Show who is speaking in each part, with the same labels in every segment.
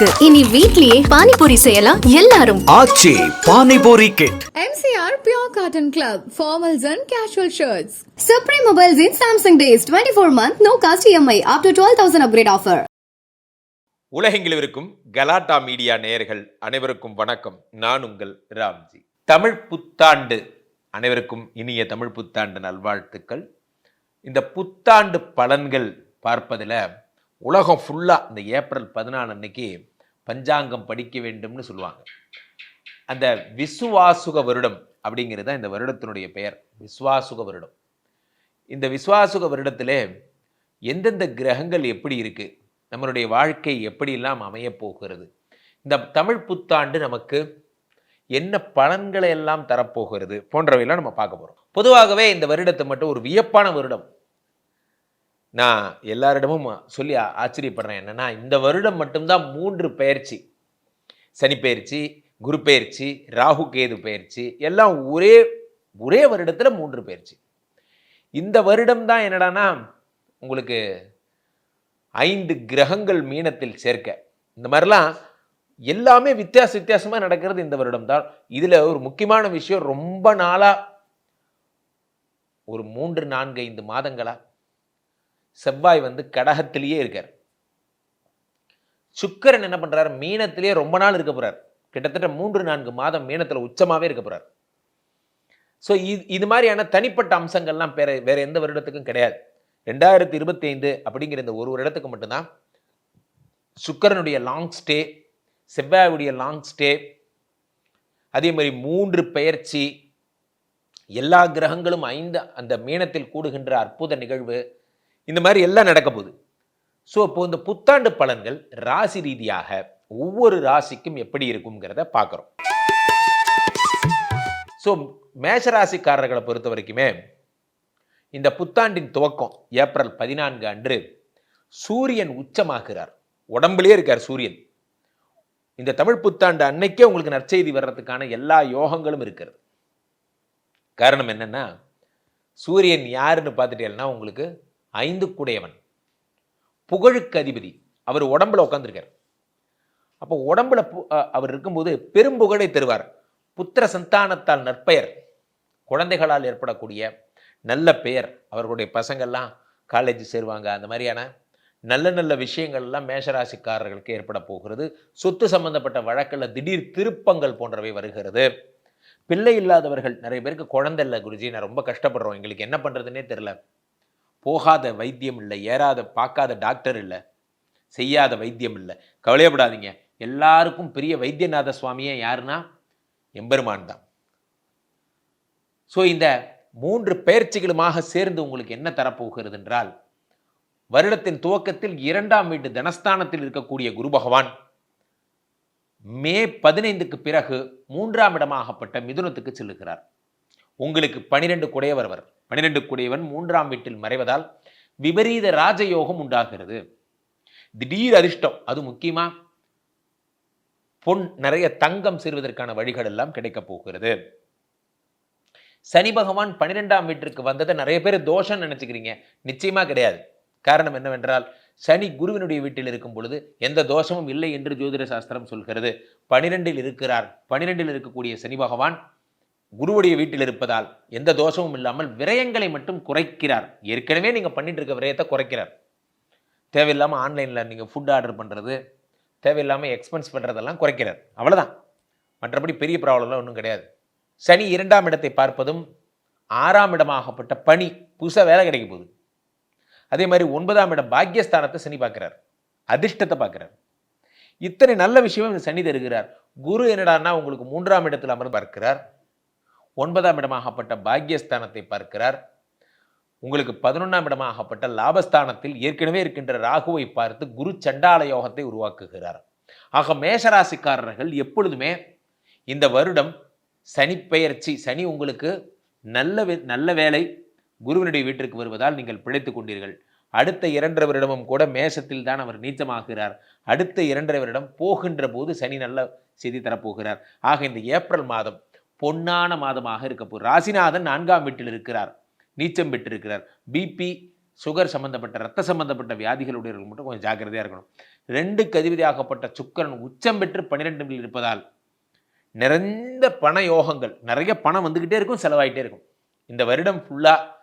Speaker 1: இருக்கு. இனி வீட்லயே பானிபூரி செய்யலாம் எல்லாரும்.
Speaker 2: Aachi panipuri kit
Speaker 3: MCR Pure Cotton Club, formals and casual shirts.
Speaker 4: Supreme Mobiles in Samsung Days 24 month no cost EMI up to 12,000 upgrade offer.
Speaker 5: உலகெங்கிலும் இருக்கும் Galatta media நேயர்கள் அனைவருக்கும் வணக்கம். நான் உங்கள் ராம்ஜி. தமிழ் புத்தாண்டு அனைவருக்கும் இனிய தமிழ் புத்தாண்டு நல்வாழ்த்துக்கள். இந்த புத்தாண்டு பலன்கள் பார்ப்பதில் உலகம் ஃபுல்லாக இந்த ஏப்ரல் பதினாலு அன்னைக்கு பஞ்சாங்கம் படிக்க வேண்டும்னு சொல்லுவாங்க. அந்த விசுவாசுக வருடம் அப்படிங்கிறது தான் இந்த வருடத்தினுடைய பெயர். விஸ்வாசுக வருடம். இந்த விஸ்வாசுக வருடத்தில் எந்தெந்த கிரகங்கள் எப்படி இருக்குது நம்மளுடைய வாழ்க்கை எப்படியெல்லாம் அமையப்போகிறது இந்த தமிழ் புத்தாண்டு நமக்கு என்ன பலன்களை எல்லாம் தரப்போகிறது போன்றவையெல்லாம் நம்ம பார்க்க போகிறோம் பொதுவாகவே இந்த வருடத்தை மட்டும் ஒரு வியப்பான வருடம். நான் எல்லாரிடமும் சொல்லி ஆச்சரியப்படுறேன். என்னன்னா இந்த வருடம் மட்டும்தான் மூன்று பெயர்ச்சி சனி பயிற்சி குரு பயிற்சி ராகு கேது பயிற்சி எல்லாம் ஒரே ஒரே வருடத்தில் மூன்று பயிற்சி. இந்த வருடம் தான் என்னடான்னா உங்களுக்கு ஐந்து கிரகங்கள் மீனத்தில் சேர்க்க. இந்த மாதிரிலாம் எல்லாமே வித்தியாச வித்தியாசமாக நடக்கிறது இந்த வருடம் தான். இதில் ஒரு முக்கியமான விஷயம் ரொம்ப நாளாக ஒரு மூன்று நான்கு ஐந்து மாதங்களாக செவ்வாய் வந்து கடகத்திலேயே இருக்கார். சுக்கரன் என்ன பண்ணுறார் மீனத்திலேயே ரொம்ப நாள் இருக்க போறார். கிட்டத்தட்ட மூன்று நான்கு மாதம் மீனத்தில் உச்சமாகவே இருக்க போகிறார் ஸோ இது இது மாதிரியான தனிப்பட்ட அம்சங்கள்லாம் வேற வேறு எந்த வருடத்துக்கும் கிடையாது. ரெண்டாயிரத்தி இருபத்தி ஐந்து அப்படிங்கிற இந்த ஒரு வருடத்துக்கு மட்டும்தான் சுக்கரனுடைய லாங் ஸ்டே செவ்வாயுடைய லாங் ஸ்டே அதே மாதிரி மூன்று பெயர்ச்சி எல்லா கிரகங்களும் ஐந்து அந்த மீனத்தில் கூடுகின்ற அற்புத நிகழ்வு இந்த மாதிரி எல்லாம் நடக்க போகுது. ஸோ இப்போ இந்த புத்தாண்டு பலன்கள் ராசி ரீதியாக ஒவ்வொரு ராசிக்கும் எப்படி இருக்குங்கிறத பார்க்குறோம். ஸோ மேஷராசிக்காரர்களை பொறுத்த வரைக்குமே இந்த புத்தாண்டின் துவக்கம் ஏப்ரல் பதினான்கு அன்று சூரியன் உச்சமாகிறார். உடம்புலயே இருக்கார் சூரியன். இந்த தமிழ் புத்தாண்டு அன்னைக்கே உங்களுக்கு நற்செய்தி வர்றதுக்கான எல்லா யோகங்களும் இருக்கிறது. காரணம் என்னென்னா சூரியன் யாருன்னு பார்த்துட்டேன்னா உங்களுக்கு ஐந்து குடையவன் புகழுக்கு அதிபதி அவர் உடம்புல உட்காந்துருக்கார் அப்போ உடம்புல பு- அவர் இருக்கும்போது பெரும்புகழை தருவார். புத்திர சந்தானத்தால் நற்பெயர். குழந்தைகளால் ஏற்படக்கூடிய நல்ல பெயர். அவர்களுடைய பசங்கள்லாம் காலேஜ் சேருவாங்க. அந்த மாதிரியான நல்ல நல்ல விஷயங்கள் எல்லாம் மேஷராசிக்காரர்களுக்கு ஏற்பட போகிறது. சொத்து சம்பந்தப்பட்ட வழக்கில் திடீர் திருப்பங்கள் போன்றவை வருகிறது. பிள்ளை இல்லாதவர்கள் நிறைய பேருக்கு குழந்தை இல்லை குருஜி. நான் ரொம்ப கஷ்டப்படுறோம். எங்களுக்கு என்ன பண்ணுறதுனே தெரில போகாத வைத்தியம் இல்லை ஏறாத பார்க்காத டாக்டர் இல்லை செய்யாத வைத்தியம் இல்லை. கவலையப்படாதீங்க. எல்லாருக்கும் பெரிய வைத்தியநாத சுவாமியே யாருன்னா? எம்பெருமான் தான். ஸோ இந்த மூன்று பெயர்ச்சிகளுமாக சேர்ந்து உங்களுக்கு என்ன தரப்போகிறது என்றால் வருடத்தின் துவக்கத்தில் இரண்டாம் வீட்டு தனஸ்தானத்தில் இருக்கக்கூடிய குரு பகவான் மே பதினைந்துக்கு பிறகு மூன்றாம் இடமாகப்பட்ட மிதுனத்துக்கு செல்லுகிறார். உங்களுக்கு பனிரெண்டு குடையவர் அவர் பனிரெண்டு மூன்றாம் வீட்டில் மறைவதால் விபரீத ராஜயோகம் உண்டாகிறது. திடீர் அதிர்ஷ்டம் அது முக்கியமா? பொன் நிறைய தங்கம் சேர்வதற்கான வழிகள் எல்லாம் கிடைக்கப் போகிறது. சனி பகவான் பன்னிரெண்டாம் வீட்டிற்கு வந்ததை நிறைய பேர் தோஷம் நினைச்சுக்கிறீங்க. நிச்சயமா கிடையாது. காரணம் என்னவென்றால் சனி குருவினுடைய வீட்டில் இருக்கும் பொழுது எந்த தோஷமும் இல்லை என்று ஜோதிட சாஸ்திரம் சொல்கிறது. பனிரெண்டில் இருக்கிறார். பனிரெண்டில் இருக்கக்கூடிய சனி பகவான் குருவுடைய வீட்டில் இருப்பதால் எந்த தோஷமும் இல்லாமல் விரயங்களை மட்டும் குறைக்கிறார். ஏற்கனவே நீங்கள் பண்ணிட்டு இருக்க விரயத்தை குறைக்கிறார். தேவையில்லாமல் ஆன்லைனில் நீங்கள் ஃபுட் ஆர்டர் பண்ணுறது தேவையில்லாமல் எக்ஸ்பென்ஸ் பண்ணுறதெல்லாம் குறைக்கிறார். அவ்வளோதான் மற்றபடி பெரிய ப்ராப்ளம்லாம் ஒன்றும் கிடையாது. சனி இரண்டாம் இடத்தை பார்ப்பதும் ஆறாம் இடமாகப்பட்ட பணி புதுசாக வேலை கிடைக்க போகுது. அதே மாதிரி ஒன்பதாம் இடம் பாக்கியஸ்தானத்தை சனி பார்க்குறார். அதிர்ஷ்டத்தை பார்க்குறார். இத்தனை நல்ல விஷயமும் இந்த சனி தருகிறார். குரு என்னடான்னா உங்களுக்கு மூன்றாம் இடத்தில் அமர்ந்து பார்க்கிறார் ஒன்பதாம் இடமாகப்பட்ட பாக்கியஸ்தானத்தை பார்க்கிறார். உங்களுக்கு பதினொன்றாம் இடமாகப்பட்ட லாபஸ்தானத்தில் ஏற்கனவே இருக்கின்ற ராகுவை பார்த்து குரு சண்டால யோகத்தை உருவாக்குகிறார். ஆக மேஷராசிக்காரர்கள் எப்பொழுதுமே இந்த வருடம் சனி பெயர்ச்சி சனி உங்களுக்கு நல்ல வே- நல்ல வேலை குருவினுடைய வீட்டிற்கு வருவதால் நீங்கள் பிழைத்துக் கொண்டீர்கள். அடுத்த இரண்டரை வருடமும் கூட மேஷத்தில் தான் அவர் நீச்சமாகிறார். அடுத்த இரண்டரை வருடம் போகின்ற போது சனி நல்ல செய்தி தரப்போகிறார். ஆக இந்த ஏப்ரல் மாதம் பொன்னான மாதமாக இருக்க போகுது. ராசிநாதன் நான்காம் வீட்டில் இருக்கிறார். நீச்சம் பெற்றிருக்கிறார். பிபி சுகர் சம்பந்தப்பட்ட ரத்த சம்பந்தப்பட்ட வியாதிகளுடையவர்கள் மட்டும் கொஞ்சம் ஜாக்கிரதையாக இருக்கணும். ரெண்டு கதிபதியாகப்பட்ட சுக்கரன் உச்சம் பெற்று பன்னிரெண்டு இருப்பதால் நிறைந்த பண யோகங்கள் நிறைய பணம் வந்துக்கிட்டே இருக்கும் செலவாகிட்டே இருக்கும். இந்த வருடம் ஃபுல்லாக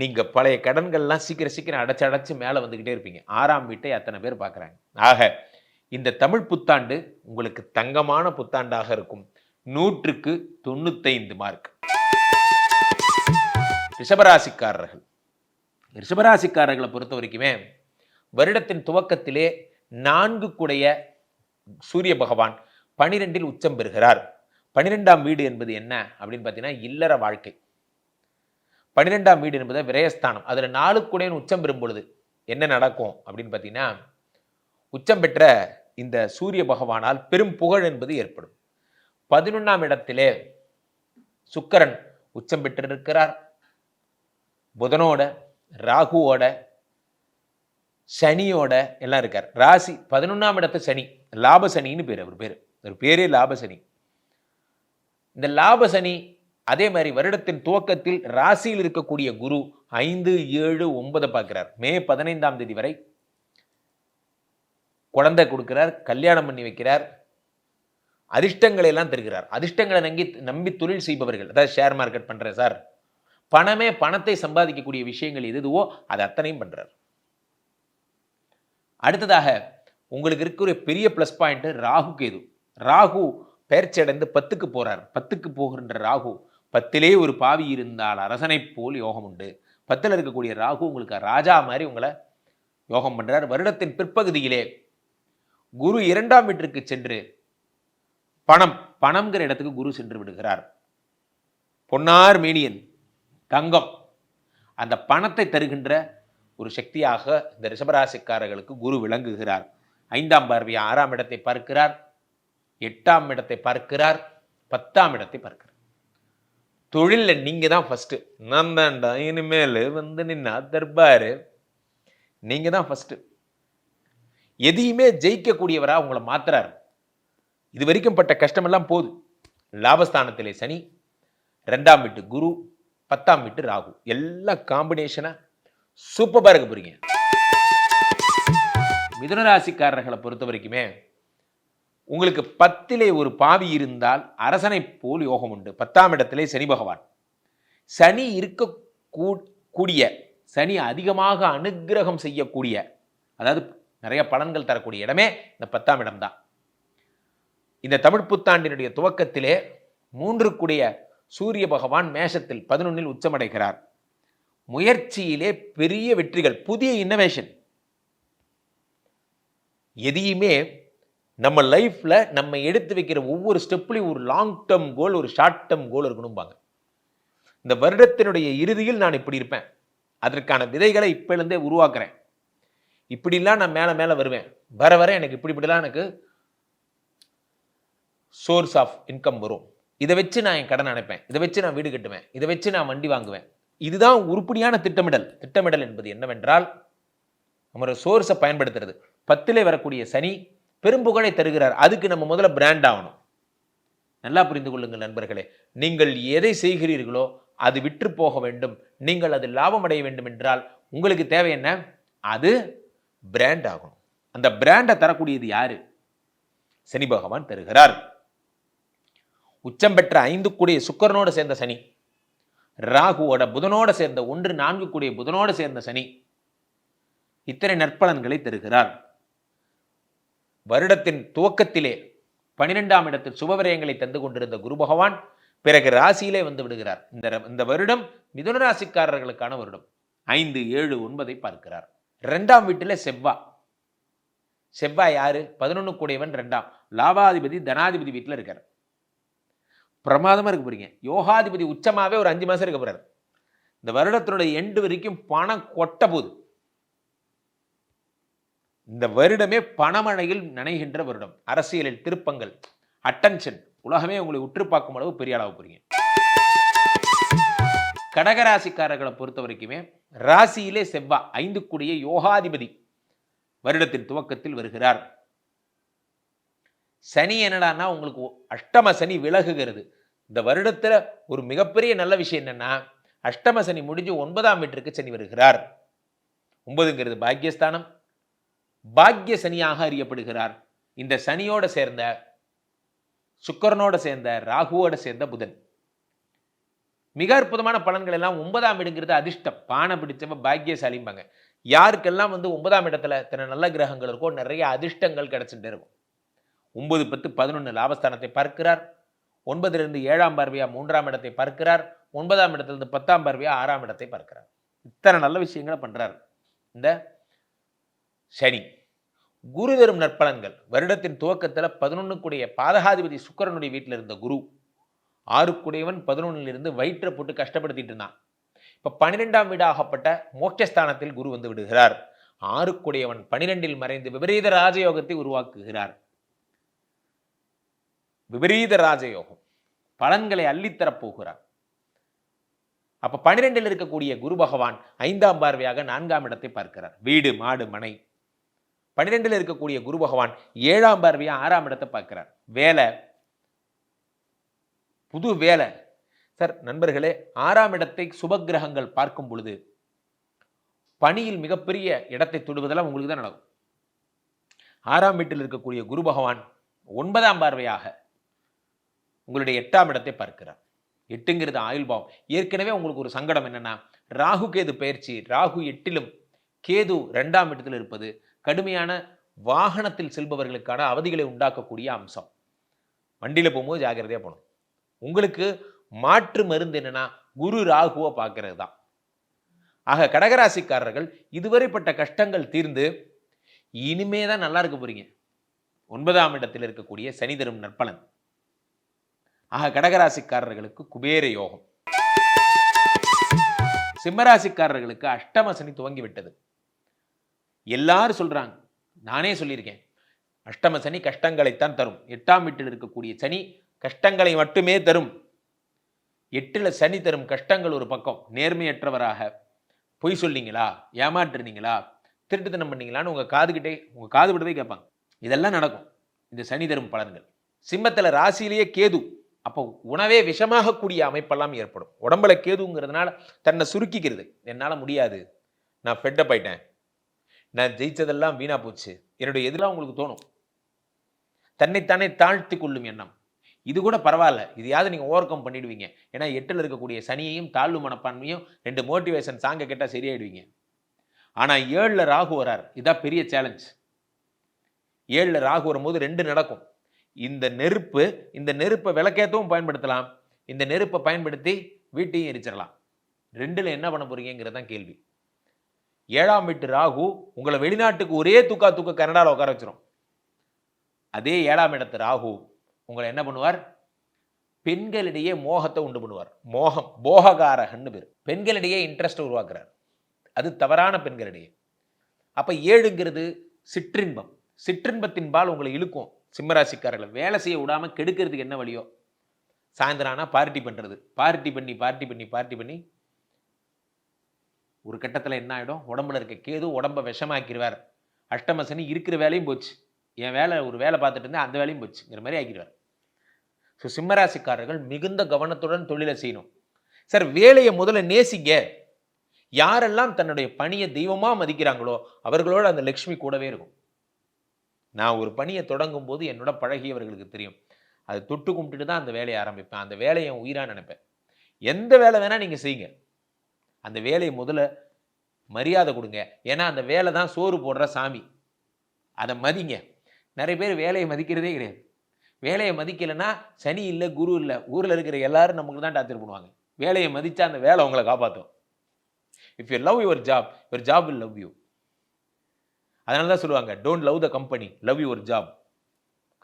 Speaker 5: நீங்கள் பழைய கடன்கள்லாம் சீக்கிரம் சீக்கிரம் அடைச்சு அடைச்சு மேலே வந்துக்கிட்டே இருப்பீங்க. ஆறாம் வீட்டை அத்தனை பேர் பார்க்குறாங்க. ஆக இந்த தமிழ் புத்தாண்டு உங்களுக்கு தங்கமான புத்தாண்டாக இருக்கும். நூற்றுக்கு தொண்ணூத்தைந்து மார்க் ரிஷபராசிக்காரர்கள். ரிஷபராசிக்காரர்களை பொறுத்த வரைக்குமே வருடத்தின் துவக்கத்திலே நான்கு குடைய சூரிய பகவான் பனிரெண்டில் உச்சம் பெறுகிறார். பனிரெண்டாம் வீடு என்பது என்ன அப்படின்னு பார்த்தீங்கன்னா இல்லற வாழ்க்கை. பன்னிரெண்டாம் வீடு என்பது விரயஸ்தானம். அதில் நாலு குடையன் உச்சம் பெறும் பொழுது என்ன நடக்கும் அப்படின்னு பார்த்தீங்கன்னா உச்சம் பெற்ற இந்த சூரிய பகவானால் பெரும் புகழ் என்பது ஏற்படும். பதினொன்றாம் இடத்திலே சுக்கரன் உச்சம் பெற்றிருக்கிறார். புதனோட ராகுவோட சனியோட எல்லாம் இருக்கார். ராசி பதினொன்றாம் இடத்து சனி லாப சனின்னு பேர் அவர் பேர். ஒரு பேரே லாப சனி. இந்த லாப சனி அதே மாதிரி வருடத்தின் துவக்கத்தில் ராசியில் இருக்கக்கூடிய குரு ஐந்து ஏழு ஒன்பதை பார்க்கிறார். மே பதினைந்தாம் தேதி வரை குழந்தை கொடுக்கிறார் கல்யாணம் பண்ணி வைக்கிறார். அதிர்ஷ்டங்களை எல்லாம் தருகிறார். அதிர்ஷ்டங்களை நம்பி நம்பி தொழில் செய்பவர்கள் அதாவது ஷேர் மார்க்கெட் பண்றேன் சார் பணமே பணத்தை சம்பாதிக்கக்கூடிய விஷயங்கள் எது எதுவோ அது அத்தனையும் பண்ணுறார் அடுத்ததாக உங்களுக்கு இருக்கிற பெரிய ப்ளஸ் பாயிண்ட் ராகு கேது. ராகு பெயர்ச்சி அடைந்து பத்துக்கு போறார். பத்துக்கு போகின்ற ராகு பத்திலே ஒரு பாவி இருந்தால் அரசனைப் போல் யோகம் உண்டு. பத்தில் இருக்கக்கூடிய ராகு உங்களுக்கு ராஜா மாதிரி உங்களை யோகம் பண்றார். வருடத்தின் பிற்பகுதியிலே குரு இரண்டாம் வீட்டிற்கு சென்று பணம் பணம்ங்கிற இடத்துக்கு குரு சென்று விடுகிறார். பொன்னார் மேனியன் தங்கம். அந்த பணத்தை தருகின்ற ஒரு சக்தியாக இந்த ரிஷபராசிக்காரர்களுக்கு குரு விளங்குகிறார். ஐந்தாம் பார்வை ஆறாம் இடத்தை பார்க்கிறார் எட்டாம் இடத்தை பார்க்கிறார் பத்தாம் இடத்தை பார்க்கிறார். தொழிலில் நீங்க தான் ஃபர்ஸ்ட் நான் தான்டா இனிமேல் வந்து நின்னா தர்பாரு. நீங்க தான் ஃபர்ஸ்ட் எதையுமே ஜெயிக்கக்கூடியவரா உங்களை மாத்துறாரு. இது வரைக்கும் பட்ட கஷ்டமெல்லாம் போகுது லாபஸ்தானத்திலே சனி ரெண்டாம் வீட்டு குரு பத்தாம் வீட்டு ராகு. எல்லாம் காம்பினேஷனாக சூப்பராக இருக்க போகிறீங்க மிதுனராசிக்காரர்களை பொறுத்த வரைக்குமே உங்களுக்கு பத்திலே ஒரு பாவி இருந்தால் அரசனைப் போல் யோகம் உண்டு. பத்தாம் இடத்திலே சனி பகவான். சனி இருக்க கூடிய சனி அதிகமாக அனுக்கிரகம் செய்யக்கூடிய அதாவது நிறைய பலன்கள் தரக்கூடிய இடமே இந்த பத்தாம் இடம்தான். இந்த தமிழ் புத்தாண்டினுடைய துவக்கத்திலே மூன்று கூடிய சூரிய பகவான் மேஷத்தில் பதினொன்னில் உச்சமடைகிறார். முயற்சியிலே பெரிய வெற்றிகள் புதிய இன்னோவேஷன் எதையுமே நம்ம லைஃப்பில் நம்ம எடுத்து வைக்கிற ஒவ்வொரு ஸ்டெப்லையும் ஒரு லாங் டேர்ம் கோல் ஒரு ஷார்ட் டேர்ம் கோல் இருக்கணும்பாங்க. இந்த வருடத்தினுடைய இறுதியில் நான் இப்படி இருப்பேன். அதற்கான விதைகளை இப்போலேருந்தே உருவாக்குறேன். இப்படிலாம் நான் மேலே மேலே வருவேன். வர வர எனக்கு இப்படி இப்படிலாம் எனக்கு சோர்ஸ் ஆஃப் இன்கம் வரும். இதை வச்சு நான் என் கடன் அடைப்பேன். இதை வச்சு நான் வீடு கட்டுவேன். இதை வச்சு நான் வண்டி வாங்குவேன். இதுதான் உருப்படியான திட்டமிடல். திட்டமிடல் என்பது என்னவென்றால் நம்மளோட சோர்ஸை பயன்படுத்துறது. பத்திலே வரக்கூடிய சனி பெரும்புகழை தருகிறார். அதுக்கு நம்ம முதல்ல பிராண்ட் ஆகணும். நல்லா புரிந்து கொள்ளுங்கள் நண்பர்களே. நீங்கள் எதை செய்கிறீர்களோ அது விற்று போக வேண்டும். நீங்கள் அது லாபம் அடைய வேண்டும் என்றால் உங்களுக்கு தேவை என்ன? அது பிராண்ட் ஆகணும். அந்த பிராண்டை தரக்கூடியது யாரு? சனி பகவான் தருகிறார். உச்சம் பெற்ற ஐந்து கூடிய சுக்கரனோடு சேர்ந்த சனி. ராகுவோட புதனோட சேர்ந்த ஒன்று நான்கு கூடிய புதனோடு சேர்ந்த சனி. இத்தனை நற்பலன்களை தருகிறார். வருடத்தின் துவக்கத்திலே பனிரெண்டாம் இடத்தில் சுபவிரயங்களை தந்து கொண்டிருந்த குரு பகவான் பிறகு ராசியிலே வந்து விடுகிறார். இந்த இந்த வருடம் மிதுன ராசிக்காரர்களுக்கான வருடம். ஐந்து ஏழு ஒன்பதை பார்க்கிறார். ரெண்டாம் வீட்டில் செவ்வா. செவ்வாய் யாரு? பதினொன்று கூடியவன் ரெண்டாம் லாபாதிபதி தனாதிபதி வீட்டில் இருக்கார். பிரமாதமா இருக்க போறீங்க. யோகாதிபதி உச்சமாவே ஒரு அஞ்சு மாதம் இருக்க போறாரு. இந்த வருடத்தினுடைய எண்டு வரைக்கும் பணம் கொட்ட போகுது. இந்த வருடமே பணமழையில் நனைகின்ற வருடம். அரசியலில் திருப்பங்கள் அட்டென்ஷன் உலகமே உங்களை உற்று பார்க்கும் அளவு பெரிய அளவு போறீங்க. கடகராசிக்காரர்களை பொறுத்த வரைக்குமே ராசியிலே செவ்வா ஐந்து கூடிய யோகாதிபதி வருடத்தின் துவக்கத்தில் வருகிறார். சனி என்னடான்னா உங்களுக்கு அஷ்டம சனி விலகுகிறது. இந்த வருடத்தில் ஒரு மிகப்பெரிய நல்ல விஷயம் என்னென்னா அஷ்டம சனி முடிஞ்சு ஒன்பதாம் வீட்டிற்கு சனி வருகிறார். ஒன்பதுங்கிறது பாக்கியஸ்தானம். பாக்கிய சனியாக அறியப்படுகிறார். இந்த சனியோட சேர்ந்த சுக்கரனோட சேர்ந்த ராகுவோட சேர்ந்த புதன். மிக அற்புதமான பலன்கள் எல்லாம் ஒன்பதாம் இடங்கிறது அதிர்ஷ்டம். பானை பிடிச்சவ பாக்கியசாலிம்பாங்க. யாருக்கெல்லாம் வந்து ஒன்பதாம் இடத்துல தன நல்ல கிரகங்கள் இருக்கோ நிறைய அதிர்ஷ்டங்கள் கிடைச்சிட்டு இருக்கும். ஒன்பது பத்து பதினொன்று லாபஸ்தானத்தை பார்க்கிறார். ஒன்பதிலிருந்து ஏழாம் பார்வையா மூன்றாம் இடத்தை பார்க்கிறார். ஒன்பதாம் இடத்திலிருந்து பத்தாம் பார்வையா ஆறாம் இடத்தை பார்க்கிறார். இத்தனை நல்ல விஷயங்களை பண்ணுறார் இந்த சனி. குரு தரும் நற்பலன்கள். வருடத்தின் துவக்கத்தில் பதினொன்னுக்குடைய பாதகாதிபதி சுக்கிரனுடைய வீட்டில் இருந்த குரு. ஆறுக்குடையவன் பதினொன்னிலிருந்து வயிற்றை போட்டு கஷ்டப்படுத்திட்டு இருந்தான். இப்போ பன்னிரெண்டாம் வீடாகப்பட்ட மோட்சஸ்தானத்தில் குரு வந்து விடுகிறார். ஆறுக்குடையவன் பனிரெண்டில் மறைந்து விபரீத ராஜயோகத்தை உருவாக்குகிறார். விபரீத ராஜயோகம். பலன்களை அள்ளித்தரப் போகிறார். அப்ப பனிரெண்டில் இருக்கக்கூடிய குரு பகவான் ஐந்தாம் பார்வையாக நான்காம் இடத்தை பார்க்கிறார். வீடு மாடு மனை. பன்னிரெண்டில் இருக்கக்கூடிய குரு பகவான் ஏழாம் பார்வையா ஆறாம் இடத்தை பார்க்கிறார். வேலை. புது வேலை. சார் நண்பர்களே ஆறாம் இடத்தை சுபகிரகங்கள் பார்க்கும் பொழுது பணியில் மிகப்பெரிய இடத்தை தொடுவதெல்லாம் உங்களுக்கு தான் நடக்கும். ஆறாம் வீட்டில் இருக்கக்கூடிய குரு பகவான் ஒன்பதாம் பார்வையாக உங்களுடைய எட்டாம் இடத்தை பார்க்கிறார். எட்டுங்கிறது ஆயுள் பாவம். ஏற்கனவே உங்களுக்கு ஒரு சங்கடம் என்னன்னா ராகு கேது பயிற்சி ராகு எட்டிலும் கேது ரெண்டாம் இடத்தில் இருப்பது கடுமையான வாகனத்தில் செல்பவர்களுக்கான அவதிகளை உண்டாக்கக்கூடிய அம்சம். வண்டியில் போகும்போது ஜாகிரதையாக போகணும். உங்களுக்கு மாற்று மருந்து என்னென்னா குரு ராகுவை பார்க்கறது தான். ஆக கடகராசிக்காரர்கள் இதுவரைப்பட்ட கஷ்டங்கள் தீர்ந்து இனிமே தான் நல்லா இருக்க போகிறீங்க ஒன்பதாம் இடத்தில் இருக்கக்கூடிய சனி தரும் நற்பலன். ஆக கடகராசிக்காரர்களுக்கு குபேர யோகம். சிம்மராசிக்காரர்களுக்கு அஷ்டம சனி துவங்கி விட்டது எல்லாரும் சொல்றாங்க நானே சொல்லியிருக்கேன் அஷ்டம சனி கஷ்டங்களைத்தான் தரும். எட்டாம் வீட்டில் இருக்கக்கூடிய சனி கஷ்டங்களை மட்டுமே தரும். எட்டில் சனி தரும் கஷ்டங்கள் ஒரு பக்கம். நேர்மையற்றவராக பொய் சொல்லிங்களா ஏமாற்றுனீங்களா திருட்டுத்தனம் பண்ணீங்களான்னு உங்கள் காதுகிட்டே உங்கள் காது விடவே கேட்பாங்க. இதெல்லாம் நடக்கும். இந்த சனி தரும் பலன்கள். சிம்மத்தில் ராசியிலேயே கேது. அப்போ உணவே விஷமாகக்கூடிய அமைப்பெல்லாம் ஏற்படும். உடம்புல கேதுங்கிறதுனால தன்னை சுருக்கிக்கிறது. என்னால் முடியாது. நான் ஃபெட்டப் ஆயிட்டேன். நான் ஜெயிச்சதெல்லாம் வீணா போச்சு. என்னுடைய எதிராக உங்களுக்கு தோணும். தன்னைத்தானே தாழ்த்தி கொள்ளும் எண்ணம். இது கூட பரவாயில்ல. இதையாவது நீங்கள் ஓவர் கம் பண்ணிடுவீங்க. ஏன்னா எட்டில் இருக்கக்கூடிய சனியையும் தாழ்வு மனப்பான்மையும் ரெண்டு மோட்டிவேஷன் சாங்கை கேட்டால் சரியாயிடுவீங்க. ஆனால் ஏழில் ராகு வரார். இதான் பெரிய சேலஞ்ச் ஏழில் ராகு வரும்போது ரெண்டு நடக்கும். இந்த நெருப்பு இந்த நெருப்பை விளக்கேற்றவும் பயன்படுத்தலாம். இந்த நெருப்பை பயன்படுத்தி வீட்டையும் எரிச்சிடலாம். ரெண்டில் என்ன பண்ண போறீங்கிறது தான் கேள்வி. ஏழாம் வீட்டு ராகு உங்களை வெளிநாட்டுக்கு ஒரே தூக்கா தூக்க கனடாவில் உட்கார வச்சிரும். அதே ஏழாம் இடத்து ராகு உங்களை என்ன பண்ணுவார்? பெண்களிடையே மோகத்தை உண்டு பண்ணுவார். மோகம் போககாரகன்னு பேர். பெண்களிடையே இன்ட்ரெஸ்ட் உருவாக்குறார். அது தவறான பெண்களிடையே. அப்போ ஏழுங்கிறது சிற்றின்பம். சிற்றின்பத்தின்பால் உங்களை இழுக்கும். சிம்மராசிக்காரர்களை வேலை செய்ய விடாம கெடுக்கிறதுக்கு என்ன வழியோ? சாயந்தரம் ஆனால் பார்ட்டி பண்ணுறது பார்ட்டி பண்ணி பார்ட்டி பண்ணி பார்ட்டி பண்ணி ஒரு கட்டத்தில் என்ன ஆகிடும் உடம்புல இருக்க கேது உடம்ப விஷமாக்கிடுவார் அஷ்டம சனி இருக்கிற வேலையும் போச்சு. என் வேலை ஒரு வேலை பார்த்துட்டு இருந்தேன் அந்த வேலையும் போச்சுங்கிற மாதிரி ஆக்கிடுவார். ஸோ சிம்மராசிக்காரர்கள் மிகுந்த கவனத்துடன் தொழிலை செய்யணும். சார் வேலையை முதல்ல நேசிங்க. யாரெல்லாம் தன்னுடைய பணியை தெய்வமாக மதிக்கிறாங்களோ அவர்களோட அந்த லக்ஷ்மி கூடவே இருக்கும். நான் ஒரு பணியை தொடங்கும் போது என்னோட பழகியவர்களுக்கு தெரியும். அது தொட்டு கும்பிட்டுட்டு தான் அந்த வேலையை ஆரம்பிப்பேன். அந்த வேலையை என் உயிராக நினைப்பேன். எந்த வேலை வேணால் நீங்கள் செய்யுங்க. அந்த வேலையை முதல்ல மரியாதை கொடுங்க. ஏன்னா அந்த வேலை தான் சோறு போடுற சாமி. அதை மதிங்க. நிறைய பேர் வேலையை மதிக்கிறதே கிடையாது. வேலையை மதிக்கலைன்னா சனி இல்லை குரு இல்லை ஊரில் இருக்கிற எல்லாரும் நமக்கு தான் டார்ச்சர் பண்ணுவாங்க. வேலையை மதித்தா அந்த வேலை உங்களை காப்பாற்றும் if you love your job your job will love you அதனால தான் சொல்லுவாங்க don't love the company love your job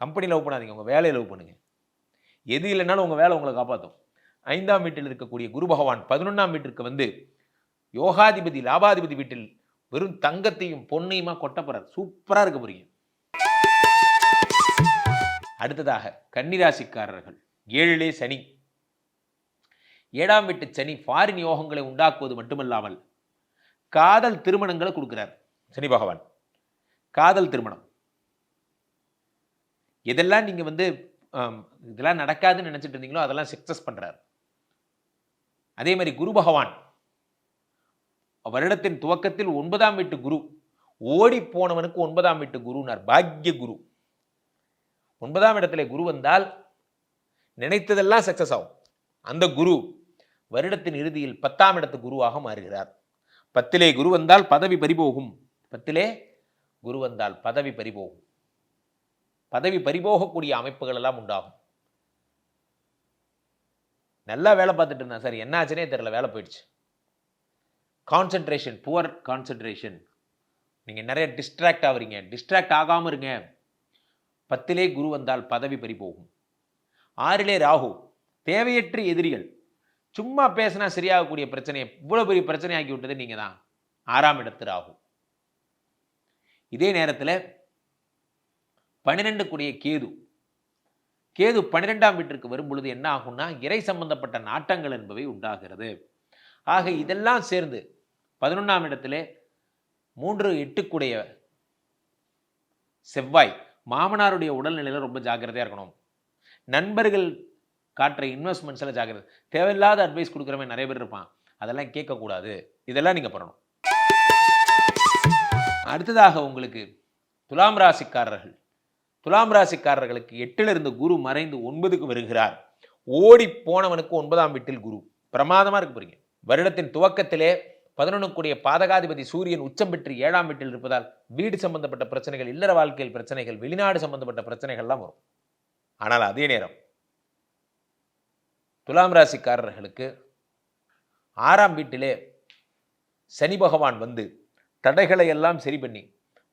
Speaker 5: company love பண்ணாதீங்க உங்கள் வேலையை லவ் பண்ணுங்க. எது இல்லைனாலும் உங்கள் வேலை உங்களை காப்பாற்றும் ஐந்தாம் வீட்டில் இருக்கக்கூடிய குரு பகவான் பதினொன்றாம் வீட்டிற்கு வந்து யோகாதிபதி லாபாதிபதி வீட்டில் வெறும் தங்கத்தையும் பொன்னையுமா கொட்டப்படுறார் சூப்பராக இருக்க போறீங்க. அடுத்ததாக கன்னிராசிக்காரர்கள். ஏழிலே சனி. ஏழாம் வீட்டு சனி ஃபாரின் யோகங்களை உண்டாக்குவது மட்டுமல்லாமல் காதல் திருமணங்களை கொடுக்கிறார் சனி பகவான். காதல் திருமணம். எதெல்லாம் நீங்க வந்து இதெல்லாம் நடக்காதுன்னு நினைச்சிட்டு இருந்தீங்களோ அதெல்லாம் சக்சஸ் பண்ணுறார் அதே மாதிரி குரு பகவான். வருடத்தின் துவக்கத்தில் ஒன்பதாம் வீட்டு குரு ஓடி போனவனுக்கு ஒன்பதாம் வீட்டு குருனார் பாக்ய குரு. ஒன்பதாம் இடத்துல குரு வந்தால் நினைத்ததெல்லாம் சக்சஸ் ஆகும். அந்த குரு வருடத்தின் இறுதியில் பத்தாம் இடத்து குருவாக மாறுகிறார். பத்திலே குரு வந்தால் பதவி பறிபோகும். பத்திலே குரு வந்தால் பதவி பறிபோகும். பதவி பறிபோகக்கூடிய அமைப்புகள் எல்லாம் உண்டாகும். நல்லா வேலை பார்த்துட்டு இருந்தேன் சார் என்னாச்சுனே தெரில வேலை போயிடுச்சு. கான்சென்ட்ரேஷன் புவர் கான்சென்ட்ரேஷன் நீங்கள் நிறைய டிஸ்ட்ராக்ட் ஆகுறீங்க டிஸ்ட்ராக்ட் ஆகாமல் இருங்க. பத்திலே குரு வந்தால் பதவி பறி போகும் ஆறிலே ராகு தேவையற்ற எதிரிகள். சும்மா பேசினா சரியாகக்கூடிய பிரச்சனையை இவ்வளோ பெரிய பிரச்சனை ஆக்கி விட்டது நீங்கள் தான் ஆறாம் இடத்து ராகு. இதே நேரத்தில் பன்னிரெண்டுக்குரிய கேது கேது பன்னிரெண்டாம் வீட்டிற்கு வரும் பொழுது என்ன ஆகும்னா இறை சம்பந்தப்பட்ட நாட்டங்கள் என்பவை உண்டாகிறது. ஆக இதெல்லாம் சேர்ந்து பதினொன்றாம் இடத்துல மூன்று எட்டுக்குடைய செவ்வாய் மாமனாருடைய உடல்நிலையில் ரொம்ப ஜாக்கிரதையாக இருக்கணும். நண்பர்கள் காட்டுற இன்வெஸ்ட்மெண்ட்ஸில் ஜாக்கிரதை. தேவையில்லாத அட்வைஸ் கொடுக்குறவன் நிறைய பேர் இருப்பான். அதெல்லாம் கேட்கக்கூடாது. இதெல்லாம் நீங்கள் பண்ணணும். அடுத்ததாக உங்களுக்கு துலாம் ராசிக்காரர்கள். துலாம் ராசிக்காரர்களுக்கு எட்டில் இருந்து குரு மறைந்து ஒன்பதுக்கு வருகிறார். ஓடி போனவனுக்கு ஒன்பதாம் வீட்டில் குரு. பிரமாதமாக இருக்க போறீங்க. வருடத்தின் துவக்கத்திலே பதினொன்றுக்குரிய பாதகாதிபதி சூரியன் உச்சம் பெற்று ஏழாம் வீட்டில் இருப்பதால் வீடு சம்பந்தப்பட்ட பிரச்சனைகள் இல்லற வாழ்க்கையில் பிரச்சனைகள் வெளிநாடு சம்பந்தப்பட்ட பிரச்சனைகள்லாம் வரும். ஆனால் அதே நேரம் துலாம் ராசிக்காரர்களுக்கு ஆறாம் வீட்டிலே சனி பகவான் வந்து தடைகளை எல்லாம் சரி பண்ணி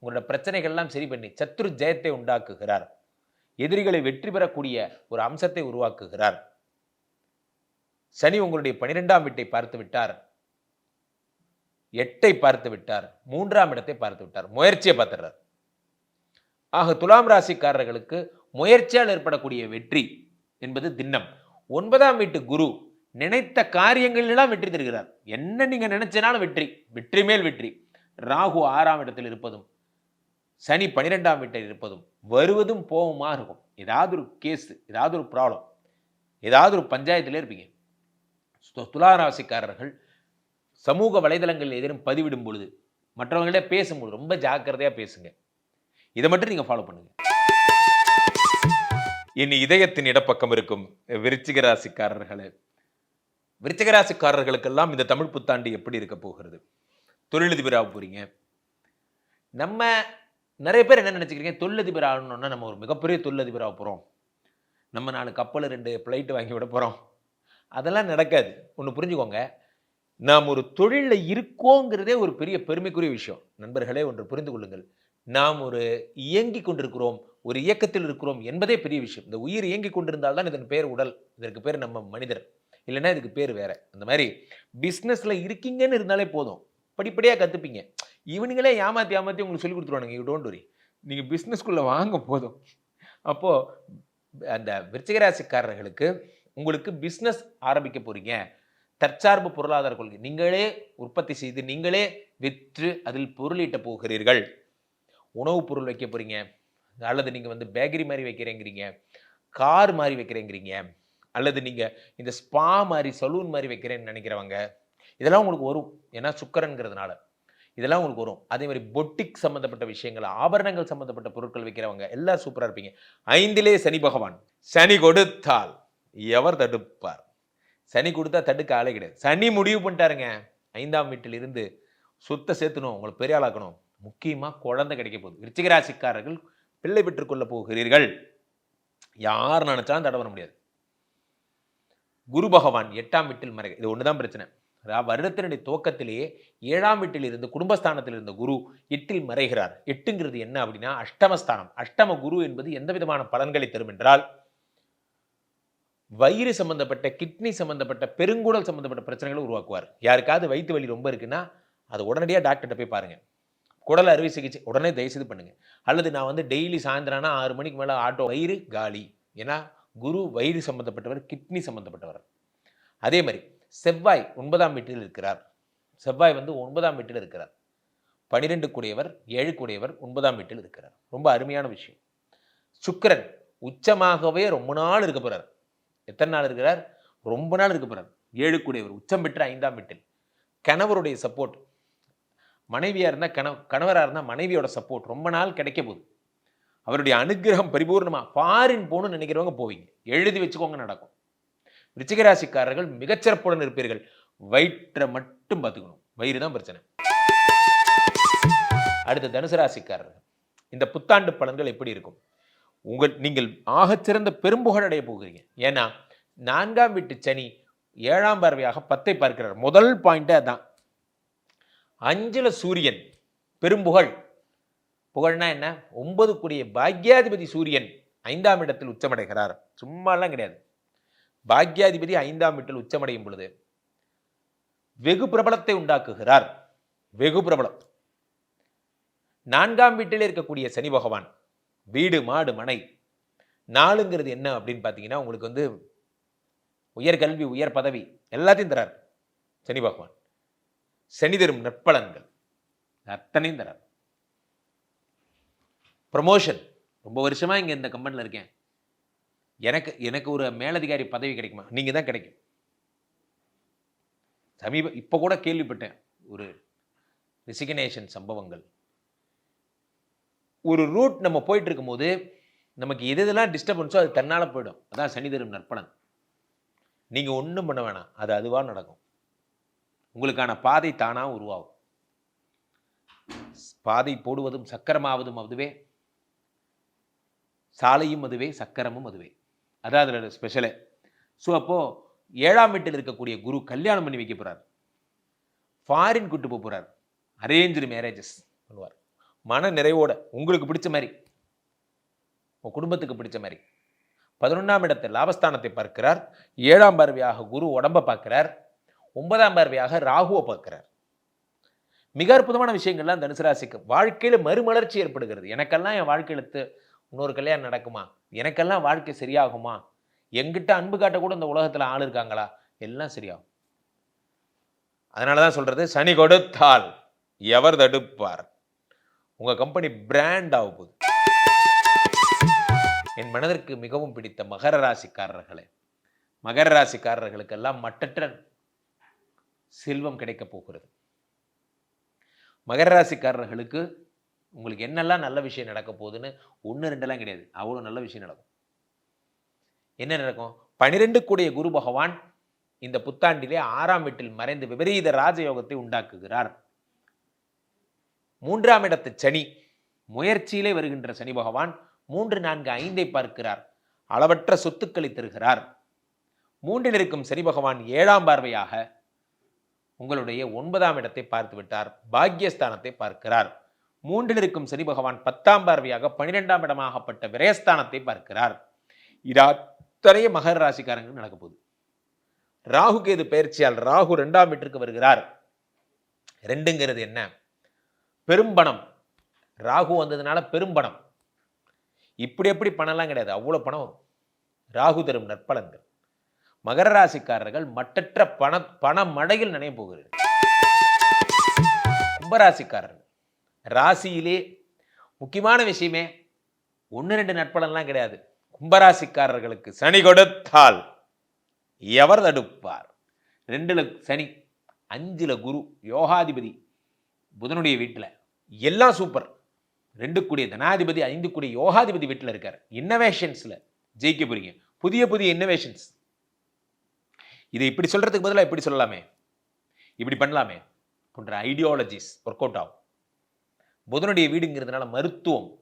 Speaker 5: உங்களோட பிரச்சனைகள் எல்லாம் சரி பண்ணி சத்ரு ஜெயத்தை உண்டாக்குகிறார். எதிரிகளை வெற்றி பெறக்கூடிய ஒரு அம்சத்தை உருவாக்குகிறார். சனி உங்களுடைய பனிரெண்டாம் வீட்டை பார்த்து விட்டார். எட்டை பார்த்து விட்டார். மூன்றாம் இடத்தை பார்த்து விட்டார். முயற்சியை பார்த்துடுறார். ஆக துலாம் ராசிக்காரர்களுக்கு முயற்சியால் ஏற்படக்கூடிய வெற்றி என்பது திண்ணம். ஒன்பதாம் வீட்டு குரு நினைத்த காரியங்களிலாம் வெற்றி தருகிறார். என்ன நீங்கள் நினைச்சனாலும் வெற்றி வெற்றி மேல் வெற்றி. ராகு ஆறாம் இடத்தில் இருப்பதும் சனி பன்னிரெண்டாம் வீட்டில் இருப்பதும் வருவதும் போகுமா இருக்கும். ஏதாவது ஒரு கேஸ் ஏதாவது ஒரு ப்ராப்ளம் ஏதாவது ஒரு பஞ்சாயத்திலே இருப்பீங்க. துலா ராசிக்காரர்கள் சமூக வலைதளங்கள் எதிரும் பதிவிடும் பொழுது மற்றவங்களே பேசும்போது ரொம்ப ஜாக்கிரதையா பேசுங்க. இதை மட்டும் நீங்க ஃபாலோ பண்ணுங்க. இனி இதயத்தின் இடப்பக்கம் இருக்கும் விருச்சிக ராசிக்காரர்களே. விருச்சிக ராசிக்காரர்களுக்கெல்லாம் இந்த தமிழ் புத்தாண்டு எப்படி இருக்க போகிறது? தொழிலதிபராக போகிறீங்க நம்ம நிறைய பேர் என்ன நினச்சிக்கிறீங்க? தொழிலதிபர் ஆகணும்னா நம்ம ஒரு மிகப்பெரிய தொழிலதிபராக போகிறோம் நம்ம நாலு கப்பல் ரெண்டு ஃப்ளைட்டு வாங்கி விட போகிறோம் அதெல்லாம் நடக்காது. ஒன்று புரிஞ்சுக்கோங்க. நாம் ஒரு தொழிலில் இருக்கோங்கிறதே ஒரு பெரிய பெருமைக்குரிய விஷயம். நண்பர்களே ஒன்று புரிந்து கொள்ளுங்கள். நாம் ஒரு இயங்கி கொண்டிருக்கிறோம் ஒரு இயக்கத்தில் இருக்கிறோம் என்பதே பெரிய விஷயம். இந்த உயிர் இயங்கி கொண்டிருந்தால் தான் இதன் பேர் உடல். இதற்கு பேர் நம்ம மனிதர். இல்லைன்னா இதுக்கு பேர் வேற. அந்த மாதிரி பிஸ்னஸில் இருக்கீங்கன்னு இருந்தாலே போதும். படிப்படியாக கற்றுப்பீங்க இவனுங்களே ஏமாற்றி ஏமாற்றி உங்களுக்கு சொல்லி கொடுத்துருவானுங்க. யூ டோன்ட் வரி நீங்கள் பிஸ்னஸ்குள்ளே வாங்க போதும். அப்போது அந்த விருச்சிகராசிக்காரர்களுக்கு உங்களுக்கு பிஸ்னஸ் ஆரம்பிக்க போகிறீங்க தற்சார்பு பொருளாதார கொள்கை. நீங்களே உற்பத்தி செய்து நீங்களே விற்று அதில் பொருளீட்ட போகிறீர்கள். உணவுப் பொருள் வைக்க போகிறீங்க அல்லது நீங்கள் வந்து பேக்கரி மாதிரி வைக்கிறேங்கிறீங்க. கார் மாதிரி வைக்கிறேங்கிறீங்க. அல்லது நீங்கள் இந்த ஸ்பா மாதிரி சலூன் மாதிரி வைக்கிறேன்னு நினைக்கிறவங்க இதெல்லாம் உங்களுக்கு வரும். ஏன்னா சுக்கரன்கிறதுனால. இதெல்லாம் உங்களுக்கு வரும். அதே மாதிரி பொட்டிக் சம்மந்தப்பட்ட விஷயங்கள் ஆபரணங்கள் சம்மந்தப்பட்ட பொருட்கள் வைக்கிறவங்க எல்லாம் சூப்பராக இருப்பீங்க. ஐந்திலே சனி பகவான். சனி கொடுத்தால் எவர் தடுப்பார்? சனி கொடுத்தா தடுக்க ஆளே கிடையாது. சனி முடிவு பண்ணிட்டாருங்க. ஐந்தாம் வீட்டில் இருந்து சுத்த சேர்த்துணும் உங்களை பெரிய ஆளாக்கணும். முக்கியமாக குழந்தை கிடைக்க போகுது. விருச்சிகராசிக்காரர்கள் பிள்ளை பெற்றுக்கொள்ள போகிறீர்கள். யார் நினைச்சாலும் தடை பண்ண முடியாது. குரு பகவான் எட்டாம் வீட்டில் மறை இது ஒன்று தான் பிரச்சனை. அதாவது வருடத்தினுடைய துவக்கத்திலேயே ஏழாம் வீட்டில் இருந்து குடும்பஸ்தானத்தில் இருந்த குரு எட்டில் மறைகிறார். எட்டுங்கிறது என்ன அப்படின்னா அஷ்டமஸ்தானம். அஷ்டம குரு என்பது எந்த விதமான பலன்களை தரும் என்றால் வயிறு சம்பந்தப்பட்ட கிட்னி சம்பந்தப்பட்ட பெருங்குடல் சம்பந்தப்பட்ட பிரச்சனைகளை உருவாக்குவார். யாருக்காவது வயிற்று வலி ரொம்ப இருக்குன்னா அது உடனடியாக டாக்டர்கிட்ட போய் பாருங்கள் குடல் அறுவை சிகிச்சை உடனே தயவுசெய்து பண்ணுங்க. அல்லது நான் வந்து டெய்லி சாயந்தரம்னா ஆறு மணிக்கு மேலே ஆட்டோ வயிறு காலி. ஏன்னா குரு வயிறு சம்பந்தப்பட்டவர் கிட்னி சம்பந்தப்பட்டவர். அதே மாதிரி செவ்வாய் ஒன்பதாம் வீட்டில் இருக்கிறார். செவ்வாய் வந்து ஒன்பதாம் வீட்டில் இருக்கிறார். பனிரெண்டு கூடியவர் ஏழு கூடியவர் ஒன்பதாம் வீட்டில் இருக்கிறார். ரொம்ப அருமையான விஷயம். சுக்கிரன் உச்சமாகவே ரொம்ப நாள் இருக்க போகிறார் எத்தனை நாள் இருக்கிறார்? ரொம்ப நாள் இருக்க போகிறார் ஏழு கூடியவர் உச்சம் பெற்ற ஐந்தாம் வீட்டில். கணவருடைய சப்போர்ட் மனைவியாக இருந்தால் கணவ கணவராக இருந்தால் மனைவியோட சப்போர்ட் ரொம்ப நாள் கிடைக்க போகுது. அவருடைய அனுகிரகம் பரிபூர்ணமாக ஃபாரின் போகணும்னு நினைக்கிறவங்க போவீங்க. எழுதி வச்சுக்கோங்க நடக்கும். ரிச்சிகராசிக்காரர்கள் மிகச்சிறப்புடன் இருப்பீர்கள். வயிற்றை மட்டும் பார்த்துக்கணும் வயிறு தான் பிரச்சனை. அடுத்த தனுசு ராசிக்காரர்கள். இந்த புத்தாண்டு பலன்கள் எப்படி இருக்கும்? உங்கள் நீங்கள் ஆகச்சிறந்த பெரும்புகழ் அடைய போகிறீங்க. ஏன்னா நான்காம் வீட்டு சனி ஏழாம் பார்வையாக பத்தை பார்க்கிறார். முதல் பாயிண்ட்டே அதான். அஞ்சுல சூரியன் பெரும்புகழ். புகழ்னா என்ன? ஒன்பது கூடிய பாக்யாதிபதி சூரியன் ஐந்தாம் இடத்தில் உச்சமடைகிறார். சும்மாலாம் கிடையாது. பாக்யாதிபதி ஐந்தாம் வீட்டில் உச்சமடையும் பொழுது வெகு பிரபலத்தை உண்டாக்குகிறார். வெகு பிரபலம். நான்காம் வீட்டில் இருக்கக்கூடிய சனி பகவான் வீடு மாடு மனை நாளுங்கிறது என்ன அப்படின்னு பார்த்தீங்கன்னா உங்களுக்கு வந்து உயர்கல்வி உயர் பதவி எல்லாத்தையும் தரார் சனி பகவான். சனி தரும் நற்பலன்கள் அத்தனையும் தரார். ப்ரமோஷன் ரொம்ப வருஷமா இங்க இந்த கம்பெனியில் இருக்கேன். எனக்கு எனக்கு ஒரு மேலதிகாரி பதவி கிடைக்குமா? நீங்கள் தான் கிடைக்கும். சமீப இப்போ கூட கேள்விப்பட்டேன். ஒரு ரிசிகனேஷன் சம்பவங்கள். ஒரு ரூட் நம்ம போயிட்டு இருக்கும்போது நமக்கு எது எதெல்லாம் டிஸ்டர்பன்ஸோ அது தன்னால் போயிடும். அதான் சனி தரும் நீங்கள் ஒன்றும் பண்ண வேணாம். அது அதுவாக நடக்கும். உங்களுக்கான பாதை தானாக உருவாகும். பாதை போடுவதும் சக்கரமாவதும் அதுவே. சாலையும் அதுவே சக்கரமும் அதுவே. அதான் அதில் ஸ்பெஷலு ஸோ அப்போது ஏழாம் வீட்டில் இருக்கக்கூடிய குரு கல்யாணம் பண்ணி வைக்க போகிறார் ஃபாரின் கூட்டு போக போகிறார் அரேஞ்சு மேரேஜஸ் பண்ணுவார். மன நிறைவோட உங்களுக்கு பிடிச்ச மாதிரி உங்கள் குடும்பத்துக்கு பிடிச்ச மாதிரி. பதினொன்றாம் இடத்தை லாபஸ்தானத்தை பார்க்கிறார். ஏழாம் பார்வையாக குரு உடம்ப பார்க்கிறார். ஒன்பதாம் பார்வையாக ராகுவை பார்க்கிறார். மிக அற்புதமான விஷயங்கள்லாம் தனுசு ராசிக்கு வாழ்க்கையில் மறுமலர்ச்சி ஏற்படுகிறது. எனக்கெல்லாம் என் வாழ்க்கையில் இன்னொரு கல்யாணம் நடக்குமா? எனக்கெல்லாம் வாழ்க்கை சரியாகுமா? எங்கிட்ட அன்பு காட்ட கூட இந்த உலகத்தில் ஆள் இருக்காங்களா? எல்லாம் சரியாகும். அதனால தான் சொல்றது சனி கொடுத்தால் எவர் தடுப்பார்? உங்க கம்பெனி பிராண்ட் ஆக போகுது. என் மனதிற்கு மிகவும் பிடித்த மகர ராசிக்காரர்களே மகர ராசிக்காரர்களுக்கெல்லாம் மட்டற்ற செல்வம் கிடைக்கப் போகிறது. மகர ராசிக்காரர்களுக்கு உங்களுக்கு என்னெல்லாம் நல்ல விஷயம் நடக்க போகுதுன்னு ஒன்று ரெண்டெல்லாம் கிடையாது. அவ்வளோ நல்ல விஷயம் நடக்கும். என்ன நடக்கும்? பனிரெண்டு கூடிய குரு பகவான் இந்த புத்தாண்டிலே ஆறாம் வீட்டில் மறைந்து விபரீத ராஜயோகத்தை உண்டாக்குகிறார். மூன்றாம் இடத்து சனி முயற்சியிலே வருகின்ற சனி பகவான் மூன்று நான்கு ஐந்தை பார்க்கிறார். அளவற்ற சொத்துக்களை தருகிறார். மூன்றில் இருக்கும் சனி பகவான் ஏழாம் பார்வையாக உங்களுடைய ஒன்பதாம் இடத்தை பார்த்து விட்டார் பாக்யஸ்தானத்தை பார்க்கிறார். மூன்றில் இருக்கும் சனி பகவான் பத்தாம் பார்வையாக பன்னிரெண்டாம் இடமாகப்பட்ட விரயஸ்தானத்தை பார்க்கிறார். இது மகர ராசிக்காரங்க நடக்க போகுது. ராகு கேது பயிற்சியால் ராகு ரெண்டாம் வீட்டிற்கு வருகிறார். ரெண்டுங்கிறது என்ன? பெரும்பணம் ராகு வந்ததுனால பெரும்பணம் இப்படி எப்படி பணம்லாம் கிடையாது. அவ்வளோ பணம் வரும். ராகு தரும் நற்பலன்கள். மகர ராசிக்காரர்கள் மட்டற்ற பண பண மடையில் நினைவு போகிறது கும்பராசிக்காரர்கள். ராசியிலே முக்கியமான விஷயமே ஒன்று ரெண்டு நட்பலன்லாம் கிடையாது. கும்பராசிக்காரர்களுக்கு சனி கொடுத்தால் எவர் தடுப்பார்? ரெண்டில் சனி அஞ்சில் குரு யோகாதிபதி புதனுடைய வீட்டில் எல்லாம் சூப்பர் ரெண்டு கூடிய தனாதிபதி ஐந்து கூடிய யோகாதிபதி வீட்டில் இருக்கார். இன்னோவேஷன்ஸில் ஜெயிக்க போகிறீங்க புதிய புதிய இன்னோவேஷன்ஸ் இதை இப்படி சொல்கிறதுக்கு பதிலாக இப்படி சொல்லலாமே. இப்படி பண்ணலாமே. போன்ற ஐடியாலஜிஸ் ஒர்க் அவுட் ஆகும். புதனுடைய வீடுங்கிறதுனால மருத்துவம்.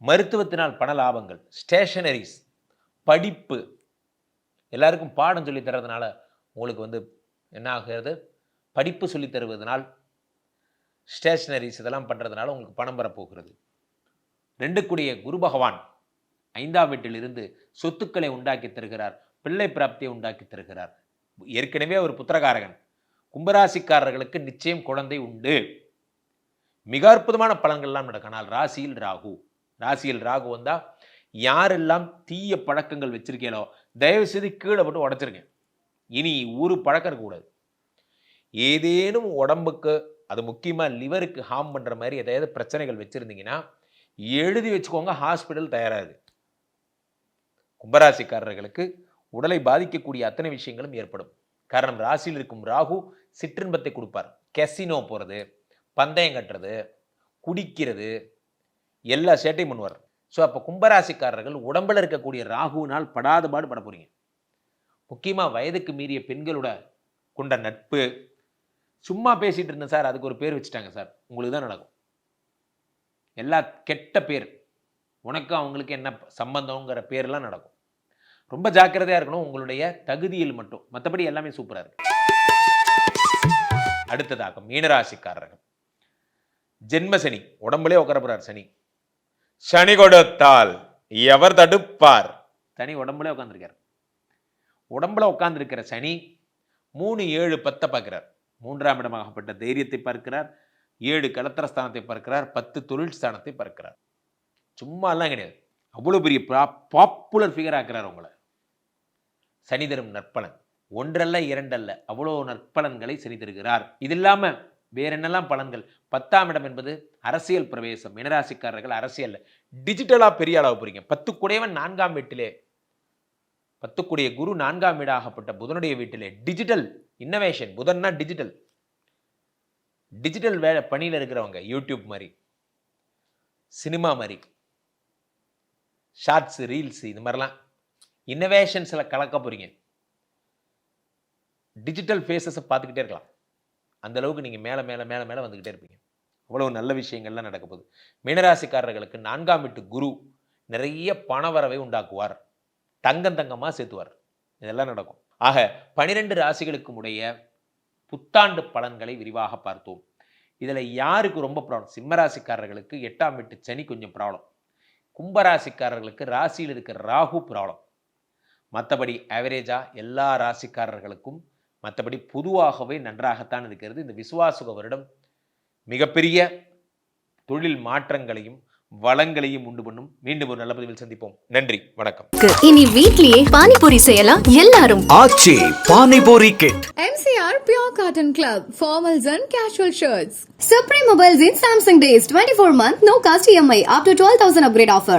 Speaker 5: மருத்துவத்தினால் பண லாபங்கள் ஸ்டேஷனரிஸ் படிப்பு. எல்லாருக்கும் பாடம் சொல்லி தர்றதுனால உங்களுக்கு வந்து என்ன ஆகிறது? படிப்பு சொல்லி தருவதனால் ஸ்டேஷனரிஸ் இதெல்லாம் பண்ணுறதுனால உங்களுக்கு பணம் வரப்போகிறது. ரெண்டு குரு பகவான் ஐந்தாம் வீட்டில் இருந்து சொத்துக்களை உண்டாக்கி தருகிறார் பிள்ளை பிராப்தியை உண்டாக்கி தருகிறார். ஏற்கனவே ஒரு புத்திரகாரகன். கும்பராசிக்காரர்களுக்கு நிச்சயம் குழந்தை உண்டு. மிக அற்புதமான பலன்கள்லாம் நடக்கும் ஆனால் ராசியில் ராகு. ராசியில் ராகு வந்தால் யாரெல்லாம் தீய பழக்கங்கள் வச்சிருக்கீங்களோ தயவு செய்து கீழே போட்டு உடச்சிருங்க. இனி ஒரு பழக்கம் இருக்கக்கூடாது. ஏதேனும் உடம்புக்கு அது முக்கியமாக லிவருக்கு ஹார்ம் பண்ணுற மாதிரி எதாவது பிரச்சனைகள் வச்சுருந்தீங்கன்னா எழுதி வச்சுக்கோங்க ஹாஸ்பிட்டல் தயாராகுது கும்பராசிக்காரர்களுக்கு உடலை பாதிக்கக்கூடிய அத்தனை விஷயங்களும் ஏற்படும். காரணம் ராசியில் இருக்கும் ராகு சிற்றின்பத்தை கொடுப்பார். கெசினோ போகிறது பந்தயம் கட்டுறது குடிக்கிறது எல்லா சேட்டையும் பண்ணுவார். ஸோ அப்போ கும்பராசிக்காரர்கள் உடம்பில் இருக்கக்கூடிய ராகுவினால் படாத பாடு பட போகிறீங்க முக்கியமாக வயதுக்கு மீறிய பெண்களோட கொண்ட நட்பு. சும்மா பேசிகிட்டு இருந்தேன் சார் அதுக்கு ஒரு பேர் வச்சுட்டாங்க சார். உங்களுக்கு தான் நடக்கும். எல்லா கெட்ட பேர். உனக்கும் அவங்களுக்கு என்ன சம்பந்தங்கிற பேர்லாம் நடக்கும். ரொம்ப ஜாக்கிரதையாக இருக்கணும். உங்களுடைய தகுதியில் மட்டும். மற்றபடி எல்லாமே சூப்பராக இருக்கு. அடுத்ததாக மீனராசிக்காரர்கள். ஜென்ம சனி. உடம்புலே உட்காரப்படுறார் சனி. சனி கொடுத்தால் எவர் தடுப்பார்? சனி உடம்புலே உட்காந்துருக்கார் உடம்புல உட்காந்துருக்கிற சனி மூணு ஏழு பத்தை பார்க்கிறார். மூன்றாம் இடமாகப்பட்ட தைரியத்தை பார்க்கிறார். ஏழு கலத்திர ஸ்தானத்தை பார்க்கிறார். பத்து தொழில் ஸ்தானத்தை பார்க்கிறார். சும்மா எல்லாம் கிடையாது. அவ்வளோ பெரிய பாப்புலர் ஃபிகர் ஆக்குறார் உங்களை சனி தரும் நற்பலன். ஒன்றல்ல இரண்டல்ல. அவ்வளோ நற்பலன்களை சனி தருகிறார். இது இல்லாமல் வேற என்னெல்லாம் பலன்கள்? பத்தாம் இடம் என்பது அரசியல் பிரவேசம். இனராசிக்காரர்கள் அரசியல் டிஜிட்டலாக பெரிய அளவு போறீங்க பத்து குடையவன் நான்காம் வீட்டிலே. பத்துக்குடைய குரு நான்காம் வீடாகப்பட்ட புதனுடைய வீட்டிலே. டிஜிட்டல் இன்னோவேஷன் புதன்னா டிஜிட்டல் டிஜிட்டல் வேலை பணியில் இருக்கிறவங்க. யூடியூப் மாதிரி. சினிமா மாதிரி. ஷார்ட்ஸ் ரீல்ஸ் இது மாதிரிலாம். இன்னோவேஷன்ஸில் கலக்க போகிறீங்க டிஜிட்டல் ஃபேஸஸை பார்த்துக்கிட்டே இருக்கலாம். அந்தளவுக்கு நீங்கள் மேலே மேலே மேலே மேலே வந்துக்கிட்டே இருப்பீங்க. அவ்வளோ நல்ல விஷயங்கள்லாம் நடக்க போகுது. மீனராசிக்காரர்களுக்கு நான்காம் வீட்டு குரு நிறைய பணவரவை உண்டாக்குவார். தங்கம் தங்கமாக சேர்த்துவார். இதெல்லாம் நடக்கும். ஆக பனிரெண்டு ராசிகளுக்கும் உடைய புத்தாண்டு பலன்களை விரிவாக பார்த்தோம். இதில் யாருக்கு ரொம்ப ப்ராப்ளம் சிம்மராசிக்காரர்களுக்கு எட்டாம் வீட்டு சனி கொஞ்சம் ப்ராப்ளம் கும்பராசிக்காரர்களுக்கு ராசியில் இருக்கிற ராகு ப்ராப்ளம் மற்றபடி ஆவரேஜாக எல்லா ராசிக்காரர்களுக்கும் மற்றபடி பொதுவாகவே நன்றாகத்தான் இருக்கிறது. இந்த விசுவாசுக வருடம் மிகப்பெரிய தொழில் மாற்றங்களையும் வளங்களையும் உண்டு பண்ணும். மீண்டும் ஒரு நல்ல பதிவில் சந்திப்போம். நன்றி. வணக்கம்.
Speaker 1: இனி வீட்லயே பானிபூரி செய்யலாம். எல்லாரும்
Speaker 2: Aachi panipuri kit
Speaker 3: MCR Pure Cotton Club, formals and casual shirts.
Speaker 4: Supreme Mobiles in Samsung Days 24 month no cost EMI up to 12,000 upgrade offer.